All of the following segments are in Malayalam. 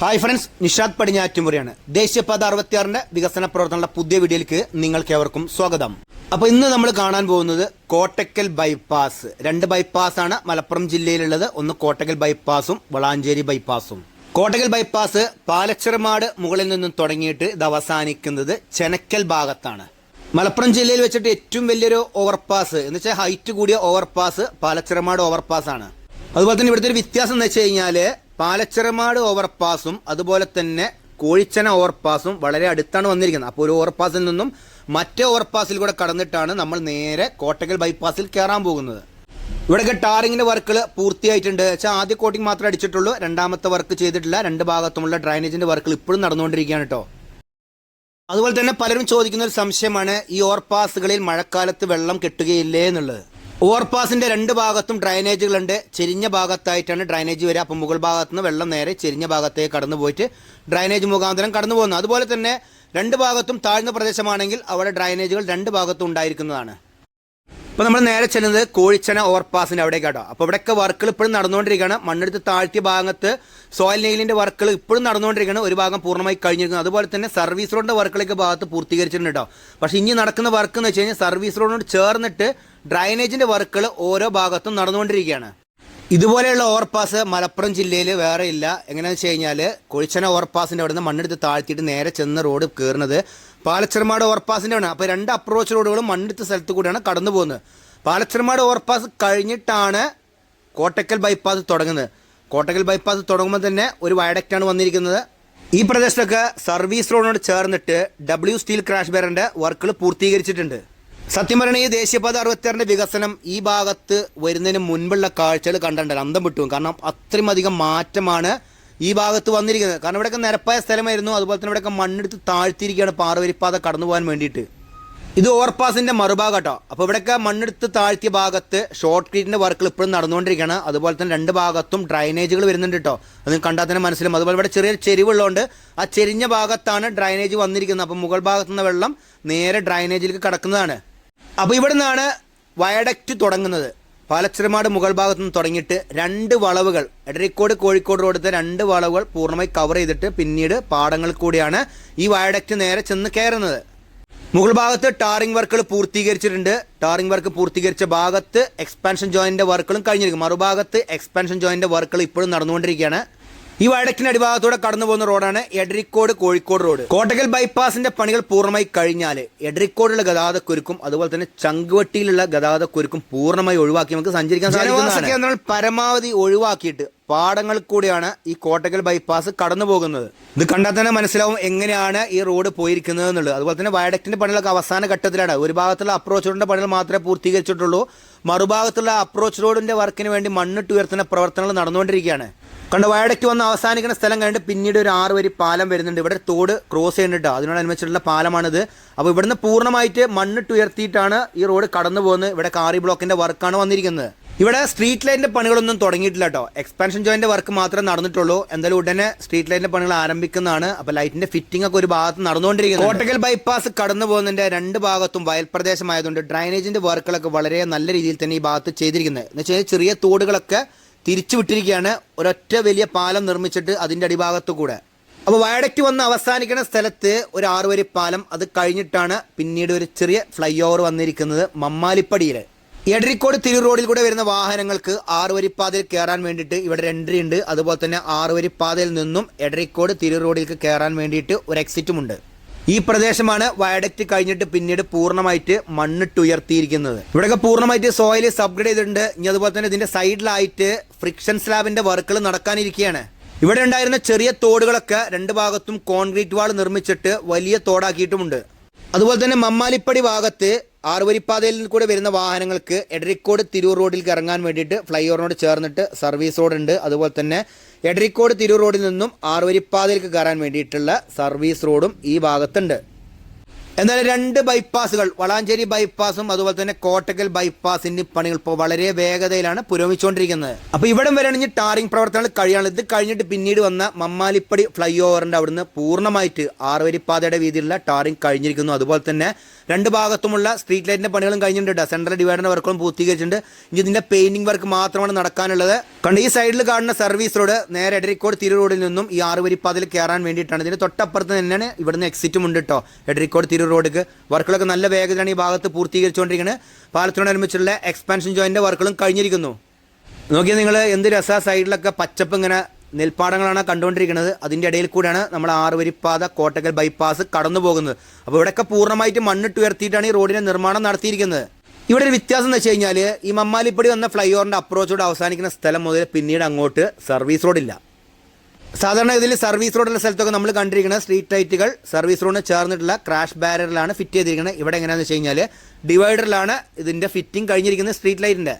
Hi friends Nishad പടിഞ്ഞാറ്റുമുറിയാണ്. ദേശീയപാത അറുപത്തിയാറിന്റെ വികസന പ്രവർത്തനങ്ങളുടെ പുതിയ വീഡിയോയിലേക്ക് നിങ്ങൾക്ക് ഏവർക്കും സ്വാഗതം. അപ്പൊ ഇന്ന് നമ്മൾ കാണാൻ പോകുന്നത് കോട്ടക്കൽ ബൈപ്പാസ് രണ്ട് ബൈപ്പാസ് ആണ് മലപ്പുറം ജില്ലയിലുള്ളത്. ഒന്ന് കോട്ടക്കൽ ബൈപ്പാസും വളാഞ്ചേരി ബൈപ്പാസും കോട്ടക്കൽ ബൈപ്പാസ് പാലച്ചിറമാട് മുകളിൽ നിന്നും തുടങ്ങിയിട്ട് ഇത് അവസാനിക്കുന്നത് ചെനക്കൽ ഭാഗത്താണ്. മലപ്പുറം ജില്ലയിൽ വെച്ചിട്ട് ഏറ്റവും വലിയൊരു ഓവർപാസ് എന്ന് വെച്ചാൽ ഹൈറ്റ് കൂടിയ ഓവർപാസ് പാലച്ചിറമാട് ഓവർപാസ് ആണ്. അതുപോലെ തന്നെ ഇവിടുത്തെ ഒരു വ്യത്യാസം എന്ന് വെച്ച് കഴിഞ്ഞാൽ പാലച്ചിറമാട് ഓവർപാസും അതുപോലെ തന്നെ കോഴിച്ചന ഓവർപാസും വളരെ അടുത്താണ് വന്നിരിക്കുന്നത്. അപ്പോൾ ഒരു ഓവർപാസിൽ നിന്നും മറ്റേ ഓവർപാസിൽ കൂടെ കടന്നിട്ടാണ് നമ്മൾ നേരെ കോട്ടക്കൽ ബൈപ്പാസിൽ കയറാൻ പോകുന്നത്. ഇവിടെയൊക്കെ ടാറിങ്ങിന്റെ വർക്കുകൾ പൂർത്തിയായിട്ടുണ്ട്. വെച്ചാൽ ആദ്യ കോട്ടിംഗ് മാത്രമേ അടിച്ചിട്ടുള്ളൂ. രണ്ടാമത്തെ വർക്ക് ചെയ്തിട്ടില്ല. രണ്ട് ഭാഗത്തുമുള്ള ഡ്രൈനേജിന്റെ വർക്കുകൾ ഇപ്പോഴും നടന്നുകൊണ്ടിരിക്കുകയാണ് കേട്ടോ. അതുപോലെ തന്നെ പലരും ചോദിക്കുന്ന ഒരു സംശയമാണ് ഈ ഓവർപാസുകളിൽ മഴക്കാലത്ത് വെള്ളം കെട്ടുകയില്ലേ എന്നുള്ളത്. ഓവർപാസിന്റെ രണ്ട് ഭാഗത്തും ഡ്രൈനേജുകളുണ്ട്. ചെരിഞ്ഞ ഭാഗത്തായിട്ടാണ് ഡ്രൈനേജ് വരിക. അപ്പം മുകൾ ഭാഗത്ത് നിന്ന് വെള്ളം നേരെ ചെരിഞ്ഞ ഭാഗത്തേക്ക് കടന്നു പോയിട്ട് ഡ്രൈനേജ് മുഖാന്തരം കടന്നു പോകുന്നത് അതുപോലെ തന്നെ രണ്ട് ഭാഗത്തും താഴ്ന്ന പ്രദേശമാണെങ്കിൽ അവിടെ ഡ്രൈനേജുകൾ രണ്ട് ഭാഗത്തും ഉണ്ടായിരിക്കുന്നതാണ്. ഇപ്പോൾ നമ്മൾ നേരെ ചെല്ലുന്നത് കോഴിച്ചന ഓവർപാസിന്റെ അവിടേക്കാട്ടോ അപ്പോൾ ഇവിടെയൊക്കെ വർക്കുകൾ ഇപ്പോഴും നടന്നുകൊണ്ടിരിക്കുകയാണ്. മണ്ണെടുത്ത് താഴ്ത്തിയ ഭാഗത്ത് സോയിൽ നെയിലിന്റെ വർക്കുകൾ ഇപ്പോഴും നടന്നുകൊണ്ടിരിക്കുകയാണ്. ഒരു ഭാഗം പൂർണമായി കഴിഞ്ഞിരിക്കുന്നു. അതുപോലെ തന്നെ സർവീസ് റോഡിന്റെ വർക്കുകളൊക്കെ ഭാഗത്ത് പൂർത്തീകരിച്ചിട്ടുണ്ട് കേട്ടോ. പക്ഷേ ഇനി നടക്കുന്ന വർക്ക് എന്ന് വെച്ച് കഴിഞ്ഞാൽ സർവീസ് റോഡിനോട് ചേർന്നിട്ട് ഡ്രൈനേജിന്റെ വർക്കുകൾ ഓരോ ഭാഗത്തും നടന്നുകൊണ്ടിരിക്കുകയാണ്. ഇതുപോലെയുള്ള ഓവർപാസ് മലപ്പുറം ജില്ലയിൽ വേറെ ഇല്ല. എങ്ങനെയാണെന്ന് വെച്ച് കഴിഞ്ഞാൽ കൊഴിച്ചന ഓവർപാസിന്റെ അവിടെ നിന്ന് മണ്ണെടുത്ത് താഴ്ത്തിയിട്ട് നേരെ ചെന്ന റോഡ് കയറുന്നത് പാലച്ചിറമാട് ഓവർപാസിന്റെ ആണ് അപ്പോൾ രണ്ട് അപ്രോച്ച് റോഡുകളും മണ്ണെടുത്ത സ്ഥലത്ത് കൂടിയാണ് കടന്നു പോകുന്നത്. പാലച്ചിറമാട് ഓവർപാസ് കഴിഞ്ഞിട്ടാണ് കോട്ടക്കൽ ബൈപ്പാസ് തുടങ്ങുന്നത്. കോട്ടക്കൽ ബൈപ്പാസ് തുടങ്ങുമ്പോൾ തന്നെ ഒരു വയഡക്റ്റാണ് വന്നിരിക്കുന്നത്. ഈ പ്രദേശത്തൊക്കെ സർവീസ് റോഡിനോട് ചേർന്നിട്ട് ഡബ്ല്യു സ്റ്റീൽ ക്രാഷ് ബാരന്റെ വർക്കുകൾ പൂർത്തീകരിച്ചിട്ടുണ്ട്. സത്യം പറയണ ഈ ദേശീയപാത അറുപത്തിയാറിന്റെ വികസനം ഈ ഭാഗത്ത് വരുന്നതിന് മുൻപുള്ള കാഴ്ചകൾ കണ്ടിട്ടില്ല അന്തം വിട്ടു. കാരണം അത്രയും അധികം മാറ്റമാണ് ഈ ഭാഗത്ത് വന്നിരിക്കുന്നത്. കാരണം ഇവിടെയൊക്കെ നിരപ്പായ സ്ഥലമായിരുന്നു. അതുപോലെ തന്നെ ഇവിടെയൊക്കെ മണ്ണെടുത്ത് താഴ്ത്തിയിരിക്കുകയാണ് പാറവരിപ്പാത കടന്നു പോകാൻ വേണ്ടിയിട്ട്. ഇത് ഓവർപാസിന്റെ മറുഭാഗം കേട്ടോ അപ്പോൾ ഇവിടെയൊക്കെ മണ്ണെടുത്ത് താഴ്ത്തിയ ഭാഗത്ത് ഷോർട്ട് ക്രീറ്റിന്റെ വർക്കുകൾ ഇപ്പോഴും നടന്നുകൊണ്ടിരിക്കുകയാണ്. അതുപോലെ തന്നെ രണ്ട് ഭാഗത്തും ഡ്രൈനേജുകൾ വരുന്നുണ്ട് കേട്ടോ അത് കണ്ടാൽ തന്നെ മനസ്സിലും അതുപോലെ ഇവിടെ ചെറിയൊരു ചെരിവുള്ളതുകൊണ്ട് ആ ചെരിഞ്ഞ ഭാഗത്താണ് ഡ്രൈനേജ് വന്നിരിക്കുന്നത്. അപ്പോൾ മുകൾ ഭാഗത്തുനിന്ന് വെള്ളം നേരെ ഡ്രൈനേജിലേക്ക് കടക്കുന്നതാണ്. അപ്പോൾ ഇവിടെ നിന്നാണ് വയഡക്റ്റ് തുടങ്ങുന്നത്. പാലച്ചിറമാട് മുകൾ ഭാഗത്തു നിന്ന് തുടങ്ങിയിട്ട് രണ്ട് വളവുകൾ എടരിക്കോട് കോഴിക്കോട് റോഡത്തെ രണ്ട് വളവുകൾ പൂർണമായി കവർ ചെയ്തിട്ട് പിന്നീട് പാടങ്ങൾ കൂടിയാണ് ഈ വയഡക്റ്റ് നേരെ ചെന്ന് കയറുന്നത്. മുകൾ ഭാഗത്ത് ടാറിംഗ് വർക്കുകൾ പൂർത്തീകരിച്ചിട്ടുണ്ട്. ടാറിംഗ് വർക്ക് പൂർത്തീകരിച്ച ഭാഗത്ത് എക്സ്പാൻഷൻ ജോയിന്റെ വർക്കുകളും കഴിഞ്ഞിരിക്കും മറുഭാഗത്ത് എക്സ്പാൻഷൻ ജോയിന്റെ വർക്കുകൾ ഇപ്പോഴും നടന്നുകൊണ്ടിരിക്കുകയാണ്. ഈ വടക്കിന് അടിഭാഗത്തൂടെ കടന്നു പോകുന്ന റോഡാണ് എഡ്രിക്കോട് കോഴിക്കോട് റോഡ്. കോട്ടക്കൽ ബൈപ്പാസിന്റെ പണികൾ പൂർണമായി കഴിഞ്ഞാൽ എഡറിക്കോടുള്ള ഗതാഗതക്കുരുക്കും അതുപോലെ തന്നെ ചങ്കുവട്ടിയിലുള്ള ഗതാഗതക്കുരുക്കും പൂർണമായി ഒഴിവാക്കി നമുക്ക് സഞ്ചരിക്കാൻ സാധിക്കുന്നതാണ്. പരമാവധി ഒഴിവാക്കിയിട്ട് പാടങ്ങൾ കൂടിയാണ് ഈ കോട്ടക്കൽ ബൈപ്പാസ് കടന്നു പോകുന്നത് ഇത് കണ്ടാൽ തന്നെ മനസ്സിലാവും എങ്ങനെയാണ് ഈ റോഡ് പോയിരിക്കുന്നത് എന്നുള്ളത്. അതുപോലെ തന്നെ വയഡക്റ്റിന്റെ പണികളൊക്കെ അവസാന ഘട്ടത്തിലാണ്. ഒരു ഭാഗത്തുള്ള അപ്രോച്ച് റോഡിന്റെ പണികൾ മാത്രമേ പൂർത്തീകരിച്ചിട്ടുള്ളൂ. മറുഭാഗത്തുള്ള അപ്രോച്ച് റോഡിന്റെ വർക്കിന് വേണ്ടി മണ്ണിട്ട് ഉയർത്തുന്ന പ്രവർത്തനങ്ങൾ നടന്നുകൊണ്ടിരിക്കുകയാണ്. കണ്ട് വയടയ്ക്ക് വന്ന് അവസാനിക്കുന്ന സ്ഥലം കഴിഞ്ഞിട്ട് പിന്നീട് ഒരു ആറ് വരി പാലം വരുന്നുണ്ട്. ഇവിടെ തോട് ക്രോസ് ചെയ്യുന്നുണ്ട്. അതിനോടനുബന്ധിച്ചിട്ടുള്ള പാലമാണിത്. അപ്പോൾ ഇവിടുന്ന് പൂർണമായിട്ട് മണ്ണിട്ട് ഉയർത്തിയിട്ടാണ് ഈ റോഡ് കടന്നു പോകുന്നത് ഇവിടെ കാറി ബ്ലോക്കിന്റെ വർക്കാണ് വന്നിരിക്കുന്നത്. ഇവിടെ സ്ട്രീറ്റ് ലൈറ്റിന്റെ പണികളൊന്നും തുടങ്ങിയിട്ടില്ല കേട്ടോ എക്സ്പാൻഷൻ ജോയിന്റെ വർക്ക് മാത്രമേ നടന്നിട്ടുള്ളൂ. എന്തായാലും ഉടനെ സ്ട്രീറ്റ് ലൈറ്റിന്റെ പണികൾ ആരംഭിക്കുന്നതാണ്. അപ്പോൾ ലൈറ്റിന്റെ ഫിറ്റിംഗ് ഒക്കെ ഒരു ഭാഗത്ത് നടന്നുകൊണ്ടിരിക്കുന്നത് കോട്ടക്കൽ ബൈപ്പാസ് കടന്നു പോകുന്നതിന്റെ രണ്ട് ഭാഗത്തും വയൽ പ്രദേശമായതുകൊണ്ട് ഡ്രൈനേജിന്റെ വർക്കുകളൊക്കെ വളരെ നല്ല രീതിയിൽ തന്നെ ഈ ഭാഗത്ത് ചെയ്തിരിക്കുന്നത് എന്ന് വെച്ചാൽ ചെറിയ തോടുകളൊക്കെ തിരിച്ചു വിട്ടിരിക്കുകയാണ്. ഒരൊറ്റ വലിയ പാലം നിർമ്മിച്ചിട്ട് അതിന്റെ അടിഭാഗത്തു കൂടെ. അപ്പോൾ വയഡക്റ്റ് വന്ന് അവസാനിക്കുന്ന സ്ഥലത്ത് ഒരു ആറുവരി പാലം അത് കഴിഞ്ഞിട്ടാണ് പിന്നീട് ഒരു ചെറിയ ഫ്ലൈ ഓവർ വന്നിരിക്കുന്നത് മമ്മാലിപ്പടിയിൽ എടരിക്കോട് തിരു റോഡിൽ കൂടെ വരുന്ന വാഹനങ്ങൾക്ക് ആറുവരിപ്പാതയിൽ കയറാൻ വേണ്ടിയിട്ട് ഇവിടെ ഒരു എൻട്രി ഉണ്ട്. അതുപോലെ തന്നെ ആറുവരിപ്പാതയിൽ നിന്നും എടരിക്കോട് തിരു റോഡിലേക്ക് കയറാൻ വേണ്ടിയിട്ട് ഒരു എക്സിറ്റും ഉണ്ട്. ഈ പ്രദേശമാണ് വയഡക്റ്റ് കഴിഞ്ഞിട്ട് പിന്നീട് പൂർണമായിട്ട് മണ്ണിട്ട് ഉയർത്തിയിരിക്കുന്നത്. ഇവിടെയൊക്കെ പൂർണമായിട്ട് സോയിൽ സബ്ഗ്രേഡ് ചെയ്തിട്ടുണ്ട്. ഇനി അതുപോലെ തന്നെ ഇതിന്റെ സൈഡിലായിട്ട് ഫ്രിക്ഷൻ സ്ലാബിന്റെ വർക്കുകൾ നടക്കാനിരിക്കുകയാണ്. ഇവിടെ ഉണ്ടായിരുന്ന ചെറിയ തോടുകളൊക്കെ രണ്ട് ഭാഗത്തും കോൺക്രീറ്റ് വാൾ നിർമ്മിച്ചിട്ട് വലിയ തോടാക്കിയിട്ടുമുണ്ട്. അതുപോലെ തന്നെ മമ്മാലിപ്പടി ഭാഗത്ത് ആറുവരിപ്പാതയിൽ കൂടെ വരുന്ന വാഹനങ്ങൾക്ക് എടരിക്കോട് തിരൂർ റോഡിൽ ഇറങ്ങാൻ വേണ്ടിയിട്ട് ഫ്ലൈ ഓവറിനോട് ചേർന്നിട്ട് സർവീസ് റോഡ് ഉണ്ട് അതുപോലെ തന്നെ എടരിക്കോട് തിരൂർ റോഡിൽ നിന്നും ആറുവരിപ്പാതയിലേക്ക് കയറാൻ വേണ്ടിയിട്ടുള്ള സർവീസ് റോഡും ഈ ഭാഗത്തുണ്ട്. എന്നാൽ രണ്ട് ബൈപ്പാസുകൾ വളാഞ്ചേരി ബൈപ്പാസും അതുപോലെ തന്നെ കോട്ടക്കൽ ബൈപ്പാസിന്റെ പണികൾ ഇപ്പോൾ വളരെ വേഗതയിലാണ് പുരോഗമിച്ചുകൊണ്ടിരിക്കുന്നത്. അപ്പോൾ ഇവിടം വരെയാണെങ്കിൽ ടാറിംഗ് പ്രവർത്തനങ്ങൾ കഴിയാണ് ഇത് കഴിഞ്ഞിട്ട് പിന്നീട് വന്ന മമ്മാലിപ്പടി ഫ്ലൈ ഓവറിന്റെ അവിടുന്ന് പൂർണമായിട്ട് ആറുവരിപ്പാതയുടെ വീതിയിലുള്ള ടാറിംഗ് കഴിഞ്ഞിരിക്കുന്നു. അതുപോലെ തന്നെ രണ്ട് ഭാഗത്തുമുള്ള സ്ട്രീറ്റ് ലൈറ്റിന്റെ പണികളും കഴിഞ്ഞിട്ടുണ്ട് സെൻട്രൽ ഡിവൈഡറിന്റെ വർക്കുകളും പൂർത്തീകരിച്ചിട്ടുണ്ട്. ഇനി ഇതിന്റെ പെയിന്റിംഗ് വർക്ക് മാത്രമാണ് നടക്കാനുള്ളത്. കണ്ട് ഈ സൈഡിൽ കാണുന്ന സർവീസ് റോഡ് നേരെ എടരിക്കോട് തിരു റോഡിൽ നിന്നും ഈ ആറുവരിപ്പാതിൽ കയറാൻ വേണ്ടിയിട്ടാണ്. ഇതിന്റെ തൊട്ടപ്പുറത്ത് തന്നെയാണ് ഇവിടുന്ന് എക്സിറ്റും ഉണ്ട് കേട്ടോ എടരിക്കോട് തിരു റോഡിക്ക് വർക്കുകളൊക്കെ നല്ല വേഗത്തിലാണ് ഈ ഭാഗത്ത് പൂർത്തീകരിച്ചുകൊണ്ടിരിക്കുന്നത് പാലത്തിനോടനുബന്ധിച്ചുള്ള എക്സ്പാൻഷൻ ജോയിന്റെ വർക്കുകളും കഴിഞ്ഞിരിക്കുന്നു. നോക്കിയാൽ നിങ്ങൾ എന്ത് രസ സൈഡിലൊക്കെ പച്ചപ്പ് ഇങ്ങനെ നെൽപ്പാടങ്ങളാണ് കണ്ടുകൊണ്ടിരിക്കുന്നത്. അതിന്റെ ഇടയിൽ കൂടെയാണ് നമ്മൾ ആറുവരിപ്പാത കോട്ടക്കൽ ബൈപ്പാസ് കടന്നു പോകുന്നത്. അപ്പോൾ ഇവിടെയൊക്കെ പൂർണമായിട്ട് മണ്ണിട്ട് ഉയർത്തിയിട്ടാണ് ഈ റോഡിന്റെ നിർമ്മാണം നടത്തിയിരിക്കുന്നത്. ഇവിടെ ഒരു വ്യത്യാസം എന്ന് വെച്ച് കഴിഞ്ഞാൽ ഈ മമ്മാലിപ്പടി വന്ന ഫ്ലൈ ഓവറിന്റെ അപ്രോച്ചോട് അവസാനിക്കുന്ന സ്ഥലം മുതൽ പിന്നീട് അങ്ങോട്ട് സർവീസ് റോഡില്ല. സാധാരണ ഇതിൽ സർവീസ് റോഡുള്ള സ്ഥലത്തൊക്കെ നമ്മൾ കണ്ടിരിക്കുന്ന സ്ട്രീറ്റ് ലൈറ്റുകൾ സർവീസ് റോഡിന് ചേർന്നിട്ടുള്ള ക്രാഷ് ബാരറിലാണ് ഫിറ്റ് ചെയ്തിരിക്കുന്നത്. ഇവിടെ എങ്ങനെയാണെന്ന് വെച്ച് കഴിഞ്ഞാൽ ഡിവൈഡറിലാണ് ഇതിന്റെ ഫിറ്റിംഗ് കഴിഞ്ഞിരിക്കുന്നത് സ്ട്രീറ്റ് ലൈറ്റിന്റെ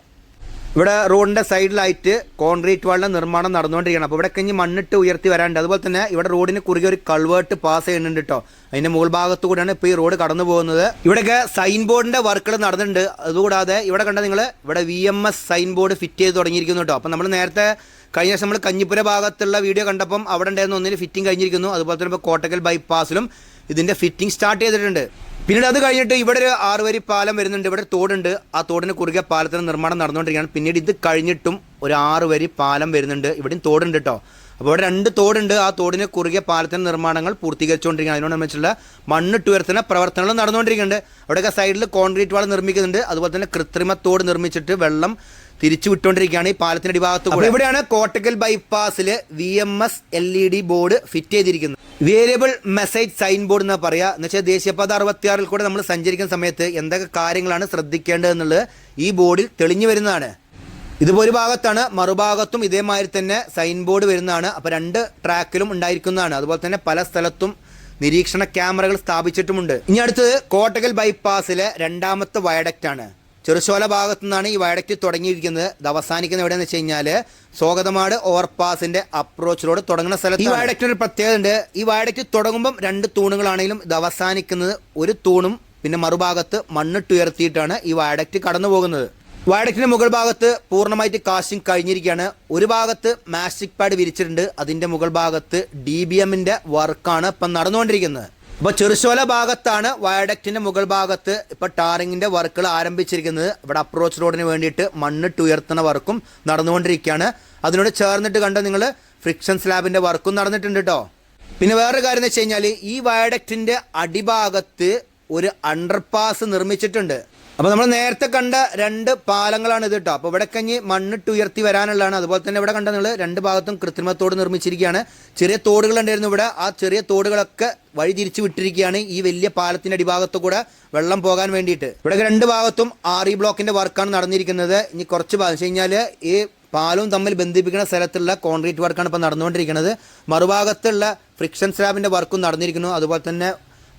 ഇവിടെ റോഡിന്റെ സൈഡിലായിട്ട് കോൺക്രീറ്റ് വാളിന്റെ നിർമ്മാണം നടന്നുകൊണ്ടിരിക്കുകയാണ്. അപ്പോൾ ഇവിടെ കഴിഞ്ഞ് മണ്ണിട്ട് ഉയർത്തി വരാനുണ്ട്. അതുപോലെ തന്നെ ഇവിടെ റോഡിന് കുറുകെ ഒരു കൾവേർട്ട് പാസ് ചെയ്യുന്നുണ്ട് കേട്ടോ അതിന്റെ മുകൾ ഭാഗത്തു കൂടെയാണ് ഇപ്പോൾ ഈ റോഡ് കടന്നു പോകുന്നത്. ഇവിടെയൊക്കെ സൈൻ ബോർഡിന്റെ വർക്കുകൾ നടന്നിട്ടുണ്ട്. അതുകൂടാതെ ഇവിടെ കണ്ട നിങ്ങൾ ഇവിടെ V M S sign board fit ചെയ്ത് തുടങ്ങിയിരിക്കുന്നു കേട്ടോ അപ്പം നമ്മൾ നേരത്തെ കഴിഞ്ഞ ദിവസം നമ്മൾ കഞ്ഞിപ്പുര ഭാഗത്തുള്ള വീഡിയോ കണ്ടപ്പം അവിടെ ഉണ്ടായിരുന്ന ഒന്നിന് ഫിറ്റിംഗ് കഴിഞ്ഞിരിക്കുന്നു. അതുപോലെ തന്നെ ഇപ്പോൾ കോട്ടക്കൽ ബൈപ്പാസിലും ഇതിന്റെ ഫിറ്റിംഗ് സ്റ്റാർട്ട് ചെയ്തിട്ടുണ്ട്. പിന്നീട് അത് കഴിഞ്ഞിട്ട് ഇവിടെ ഒരു ആറുവരി പാലം വരുന്നുണ്ട്. ഇവിടെ തോടുണ്ട്. ആ തോടിന് കുറുകെ പാലത്തിന് നിർമ്മാണം നടന്നുകൊണ്ടിരിക്കുകയാണ്. പിന്നീട് ഇത് കഴിഞ്ഞിട്ടും ഒരു ആറുവരി പാലം വരുന്നുണ്ട്. ഇവിടെയും തോടുണ്ട് കേട്ടോ അപ്പോൾ ഇവിടെ രണ്ട് തോടുണ്ട്. ആ തോടിന് കുറുകെ പാലത്തിന് നിർമ്മാണങ്ങൾ പൂർത്തീകരിച്ചുകൊണ്ടിരിക്കുകയാണ്. അതിനോടനുബന്ധിച്ചുള്ള മണ്ണിട്ട് ഉയർത്തുന്ന പ്രവർത്തനങ്ങൾ നടന്നുകൊണ്ടിരിക്കുന്നുണ്ട്. അവിടെയൊക്കെ സൈഡിൽ കോൺക്രീറ്റ് വാൾ നിർമ്മിക്കുന്നുണ്ട്. അതുപോലെ തന്നെ കൃത്രിമ തോട് നിർമ്മിച്ചിട്ട് വെള്ളം തിരിച്ചു വിട്ടുകൊണ്ടിരിക്കുകയാണ് ഈ പാലത്തിന്റെ അടിഭാഗത്ത് കൂടെ. ഇവിടെയാണ് Kottakkal ബൈപ്പാസിൽ V M S L E D board fit ചെയ്തിരിക്കുന്നത്. വേരിയബിൾ മെസ്സേജ് സൈൻ ബോർഡ് എന്ന് പറയാ. എന്ന് വെച്ചാൽ ദേശീയപാത അറുപത്തിയാറിൽ കൂടെ നമ്മൾ സഞ്ചരിക്കുന്ന സമയത്ത് എന്തൊക്കെ കാര്യങ്ങളാണ് ശ്രദ്ധിക്കേണ്ടത് എന്നുള്ളത് ഈ ബോർഡിൽ തെളിഞ്ഞു വരുന്നതാണ്. ഇതിപ്പോൾ ഒരു ഭാഗത്താണ് മറുഭാഗത്തും ഇതേമാതിരി തന്നെ സൈൻ ബോർഡ് വരുന്നതാണ്. അപ്പോൾ രണ്ട് ട്രാക്കിലും ഉണ്ടായിരിക്കുന്നതാണ്. അതുപോലെ തന്നെ പല സ്ഥലത്തും നിരീക്ഷണ ക്യാമറകൾ സ്ഥാപിച്ചിട്ടുമുണ്ട്. ഇനി അടുത്തത് കോട്ടകൽ ബൈപ്പാസിലെ രണ്ടാമത്തെ വയഡക്റ്റ് ആണ്. ചെറുശോല ഭാഗത്തു നിന്നാണ് ഈ വയഡക്റ്റ് തുടങ്ങിയിരിക്കുന്നത്. ഇത് അവസാനിക്കുന്ന എവിടെയെന്ന് വെച്ച് കഴിഞ്ഞാൽ സ്വാഗതമാട് ഓവർപാസിന്റെ അപ്രോച്ച് റോഡ്. തുടങ്ങുന്ന സ്ഥലത്ത് ഈ വയഡക്റ്റിന് ഒരു പ്രത്യേകത ഉണ്ട് ഈ വയഡക്റ്റ് തുടങ്ങുമ്പം രണ്ട് തൂണുകളാണെങ്കിലും ഇത് അവസാനിക്കുന്നത് ഒരു തൂണും പിന്നെ മറുഭാഗത്ത് മണ്ണിട്ടുയർത്തിയിട്ടാണ് ഈ വയഡക്റ്റ് കടന്നു പോകുന്നത് വയഡക്റ്റിന്റെ മുകൾ ഭാഗത്ത് പൂർണമായിട്ട് കാസ്റ്റിംഗ് കഴിഞ്ഞിരിക്കുകയാണ്. ഒരു ഭാഗത്ത് മാസ്റ്റിക് പാഡ് വിരിച്ചിട്ടുണ്ട്. അതിന്റെ മുകൾ ഭാഗത്ത് ഡി ബി എമ്മിന്റെ വർക്കാണ് ഇപ്പം നടന്നുകൊണ്ടിരിക്കുന്നത്. അപ്പോൾ ചെറുശോല ഭാഗത്താണ് വയഡക്റ്റിന്റെ മുകൾ ഭാഗത്ത് ഇപ്പൊ ടാറിങ്ങിന്റെ വർക്കുകൾ ആരംഭിച്ചിരിക്കുന്നത്. ഇവിടെ അപ്രോച്ച് റോഡിന് വേണ്ടിയിട്ട് മണ്ണിട്ട് ഉയർത്തുന്ന വർക്കും നടന്നുകൊണ്ടിരിക്കുകയാണ്. അതിനോട് ചേർന്നിട്ട് കണ്ട നിങ്ങൾ ഫ്രിക്ഷൻ സ്ലാബിന്റെ വർക്കും നടന്നിട്ടുണ്ട് കേട്ടോ പിന്നെ വേറൊരു കാര്യം എന്ന് വെച്ച് കഴിഞ്ഞാൽ ഈ വയഡക്റ്റിന്റെ അടിഭാഗത്ത് ഒരു അണ്ടർപാസ് നിർമ്മിച്ചിട്ടുണ്ട്. അപ്പോൾ നമ്മൾ നേരത്തെ കണ്ട രണ്ട് പാലങ്ങളാണ് ഇത് കേട്ടോ അപ്പോൾ ഇവിടെ കഞ്ഞി മണ്ണിട്ട് ഉയർത്തി വരാനുള്ളതാണ്. അതുപോലെ തന്നെ ഇവിടെ കണ്ട നിങ്ങൾ രണ്ട് ഭാഗത്തും കൃത്രിമത്തോട് നിർമ്മിച്ചിരിക്കുകയാണ്. ചെറിയ തോടുകൾ ഉണ്ടായിരുന്നു ഇവിടെ. ആ ചെറിയ തോടുകളൊക്കെ വഴി തിരിച്ചു വിട്ടിരിക്കുകയാണ് ഈ വലിയ പാലത്തിന്റെ അടിഭാഗത്തു കൂടെ വെള്ളം പോകാൻ വേണ്ടിയിട്ട്. ഇവിടെ രണ്ട് ഭാഗത്തും ആർ ബ്ലോക്കിന്റെ വർക്കാണ് നടന്നിരിക്കുന്നത്. ഇനി കുറച്ച് ഭാഗം. വെച്ച് ഈ പാലവും തമ്മിൽ ബന്ധിപ്പിക്കുന്ന സ്ഥലത്തുള്ള കോൺക്രീറ്റ് വർക്കാണ് ഇപ്പോൾ നടന്നുകൊണ്ടിരിക്കുന്നത്. മറുഭാഗത്തുള്ള ഫ്രിക്ഷൻ സ്ലാബിന്റെ വർക്കും നടന്നിരിക്കുന്നു. അതുപോലെ തന്നെ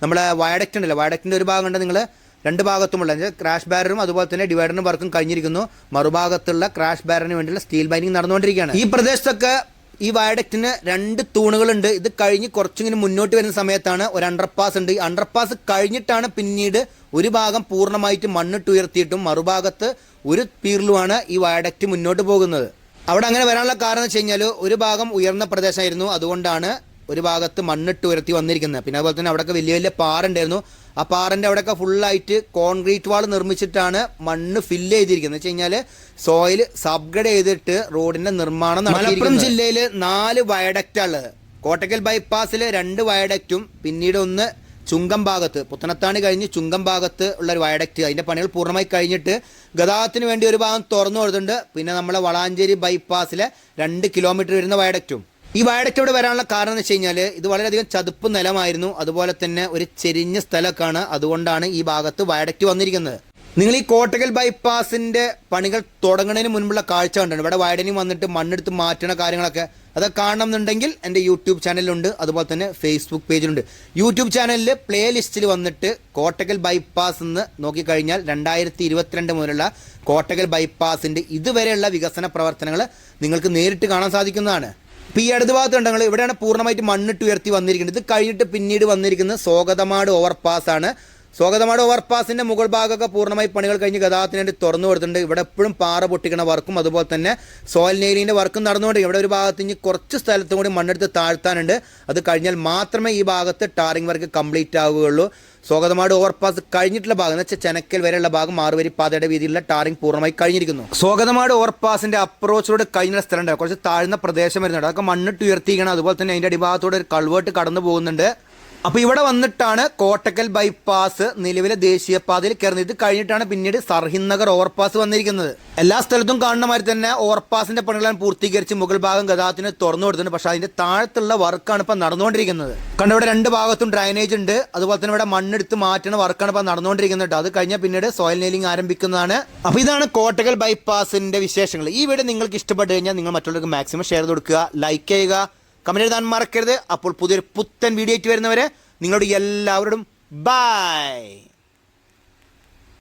നമ്മുടെ വയഡക്റ്റ് ഉണ്ടല്ലോ. വയഡക്റ്റിന്റെ ഒരു ഭാഗം ഉണ്ട് നിങ്ങൾ രണ്ട് ഭാഗത്തുമുള്ള ക്രാഷ് ബാരറും അതുപോലെ തന്നെ ഡിവൈഡറിനും വർക്കും കഴിഞ്ഞിരിക്കുന്നു. മറുഭാഗത്തുള്ള ക്രാഷ് ബാരറിന് വേണ്ടിയുള്ള സ്റ്റീൽ ബൈനിങ് നടന്നുകൊണ്ടിരിക്കുകയാണ്. ഈ പ്രദേശത്തൊക്കെ ഈ വയഡക്റ്റിന് രണ്ട് തൂണുകളുണ്ട്. ഇത് കഴിഞ്ഞ് കുറച്ചിങ്ങനെ മുന്നോട്ട് വരുന്ന സമയത്താണ് ഒരു അണ്ടർപാസ് ഉണ്ട്. ഈ അണ്ടർപാസ് കഴിഞ്ഞിട്ടാണ് പിന്നീട് ഒരു ഭാഗം പൂർണമായിട്ട് മണ്ണിട്ട് ഉയർത്തിയിട്ടും മറുഭാഗത്ത് ഒരു പീറിലുമാണ് ഈ വയഡക്റ്റ് മുന്നോട്ട് പോകുന്നത്. അവിടെ അങ്ങനെ വരാനുള്ള കാരണം എന്ന് വെച്ച് കഴിഞ്ഞാൽ ഒരു ഭാഗം ഉയർന്ന പ്രദേശമായിരുന്നു. അതുകൊണ്ടാണ് ഒരു ഭാഗത്ത് മണ്ണിട്ട് ഉയർത്തി വന്നിരിക്കുന്നത്. പിന്നെ അതുപോലെ തന്നെ അവിടെയൊക്കെ വലിയ വലിയ പാറ ഉണ്ടായിരുന്നു. ആ പാറന്റെ അവിടെയൊക്കെ ഫുള്ളായിട്ട് കോൺക്രീറ്റ് വാൾ നിർമ്മിച്ചിട്ടാണ് മണ്ണ് ഫില്ല് ചെയ്തിരിക്കുന്നത്. വെച്ച് കഴിഞ്ഞാൽ സോയിൽ സബ്ഗ്രേഡ് ചെയ്തിട്ട് റോഡിന്റെ നിർമ്മാണം മലപ്പുറം ജില്ലയിൽ നാല് വയഡക്റ്റ് ഉള്ളത് കോട്ടക്കൽ ബൈപ്പാസിൽ രണ്ട് വയഡക്റ്റും പിന്നീട് ഒന്ന് ചുങ്കം ഭാഗത്ത് പുത്തനത്താണി കഴിഞ്ഞ് ചുങ്കം ഭാഗത്ത് ഉള്ള ഒരു വയഡക്റ്റ് അതിന്റെ പണികൾ പൂർണമായി കഴിഞ്ഞിട്ട് ഗതാഗതത്തിന് വേണ്ടി ഒരു ഭാഗം തുറന്നു കൊടുത്തിട്ടുണ്ട്. പിന്നെ നമ്മളെ വളാഞ്ചേരി ബൈപ്പാസിലെ രണ്ട് കിലോമീറ്റർ വരുന്ന വയഡക്റ്റും ഈ വാഴയ്ക്ക് ഇവിടെ വരാനുള്ള കാരണം എന്ന് വെച്ച് കഴിഞ്ഞാൽ ഇത് വളരെയധികം ചതുപ്പ് നിലമായിരുന്നു. അതുപോലെ തന്നെ ഒരു ചെരിഞ്ഞ സ്ഥലമൊക്കെയാണ്. അതുകൊണ്ടാണ് ഈ ഭാഗത്ത് വാഴയ്ക്ക് വന്നിരിക്കുന്നത്. നിങ്ങൾ ഈ കോട്ടകൽ ബൈപ്പാസിന്റെ പണികൾ തുടങ്ങുന്നതിന് മുൻപുള്ള കാഴ്ച കണ്ടാണ് ഇവിടെ വയഡനിങ് വന്നിട്ട് മണ്ണെടുത്ത് മാറ്റണ കാര്യങ്ങളൊക്കെ അത് കാണണം എന്നുണ്ടെങ്കിൽ എന്റെ യൂട്യൂബ് ചാനലിലുണ്ട്. അതുപോലെ തന്നെ ഫേസ്ബുക്ക് പേജിലുണ്ട്. യൂട്യൂബ് ചാനലിൽ പ്ലേ ലിസ്റ്റിൽ വന്നിട്ട് കോട്ടകൽ ബൈപ്പാസ് എന്ന് നോക്കിക്കഴിഞ്ഞാൽ രണ്ടായിരത്തി ഇരുപത്തിരണ്ട് മുതലുള്ള കോട്ടകൽ ബൈപ്പാസിന്റെ ഇതുവരെയുള്ള വികസന പ്രവർത്തനങ്ങൾ നിങ്ങൾക്ക് നേരിട്ട് കാണാൻ സാധിക്കുന്നതാണ്. ഇപ്പം ഈ ഇടത് ഭാഗത്ത് ഉണ്ടെങ്കിൽ ഇവിടെയാണ് പൂർണമായിട്ട് മണ്ണിട്ട് ഉയർത്തി വന്നിരിക്കുന്നത്. ഇത് കഴിഞ്ഞിട്ട് പിന്നീട് വന്നിരിക്കുന്ന സ്വാഗതമാട് ഓവർപാസ് ആണ് സ്വാഗതമാട് ഓവർപാസിന്റെ മുകൾ ഭാഗമൊക്കെ പൂർണമായി പണികൾ കഴിഞ്ഞ് ഗതാഗതത്തിന് വേണ്ടി തുറന്നു കൊടുത്തിട്ടുണ്ട്. ഇവിടെ എപ്പോഴും പാറ പൊട്ടിക്കണ വർക്കും അതുപോലെ തന്നെ സോയിൽ വർക്കും നടന്നുകൊണ്ട് ഇവിടെ ഒരു ഭാഗത്ത് ഇനി കുറച്ച് സ്ഥലത്തും കൂടി മണ്ണെടുത്ത് താഴ്ത്താനുണ്ട്. അത് കഴിഞ്ഞാൽ മാത്രമേ ഈ ഭാഗത്ത് ടാറിംഗ് വർക്ക് കംപ്ലീറ്റ് ആവുകയുള്ളൂ. സ്വാഗതമാട് ഓവർപാസ് കഴിഞ്ഞിട്ടുള്ള ഭാഗം. എന്ന് വെച്ചാൽ ചെനക്കൽ വരെയുള്ള ഭാഗം മാറുവരി പാതയുടെ വീതിയിലുള്ള ടാറിംഗ് പൂർണമായി കഴിഞ്ഞിരിക്കുന്നു. സ്വാഗതമാട് ഓവർപാസിന്റെ അപ്രോച്ചിലൂടെ കഴിഞ്ഞുള്ള സ്ഥലം കുറച്ച് താഴ്ന്ന പ്രദേശം വരുന്നുണ്ട്. അതൊക്കെ മണ്ണിട്ട് ഉയർത്തിയിരിക്കണം അതുപോലെ തന്നെ അതിന്റെ അടിഭാഗത്തോടെ ഒരു കൾവേർട്ട് കടന്നു പോകുന്നുണ്ട്. അപ്പോൾ ഇവിടെ വന്നിട്ടാണ് കോട്ടക്കൽ ബൈപ്പാസ് നിലവിലെ ദേശീയപാതയിൽ കയറുന്നത്. ഇത് കഴിഞ്ഞിട്ടാണ് പിന്നീട് സർഹിന്ദ് നഗർ ഓവർപാസ് വന്നിരിക്കുന്നത്. എല്ലാ സ്ഥലത്തും കാണുന്ന മാതിരി തന്നെ ഓവർപാസിന്റെ പണികളാണ് പൂർത്തീകരിച്ച് മുഗൾ ഭാഗം ഗതാഗതത്തിന് തുറന്നു കൊടുത്തിട്ടുണ്ട്. പക്ഷെ അതിന്റെ താഴത്തുള്ള വർക്കാണ് ഇപ്പം നടന്നുകൊണ്ടിരിക്കുന്നത്. കണ്ട ഇവിടെ രണ്ട് ഭാഗത്തും ഡ്രൈനേജ് ഉണ്ട്. അതുപോലെ തന്നെ ഇവിടെ മണ്ണെടുത്ത് മാറ്റുന്ന വർക്കാണ് ഇപ്പം നടന്നുകൊണ്ടിരിക്കുന്നത്. അത് കഴിഞ്ഞാൽ പിന്നീട് സോയിൽ നെയിലിംഗ് ആരംഭിക്കുന്നതാണ്. അപ്പോൾ ഇതാണ് കോട്ടക്കൽ ബൈപ്പാസിന്റെ വിശേഷങ്ങൾ. ഈ വീഡിയോ നിങ്ങൾക്ക് ഇഷ്ടപ്പെട്ട് കഴിഞ്ഞാൽ നിങ്ങൾ മറ്റുള്ളവർക്ക് മാക്സിമം ഷെയർ കൊടുക്കുക ലൈക്ക് ചെയ്യുക കമന്റ് എഴുതാൻ മറക്കരുത്. അപ്പോൾ പുതിയൊരു പുത്തൻ വീഡിയോ ആയിട്ട് വരുന്നവരെ നിങ്ങളോട് എല്ലാവരോടും ബൈ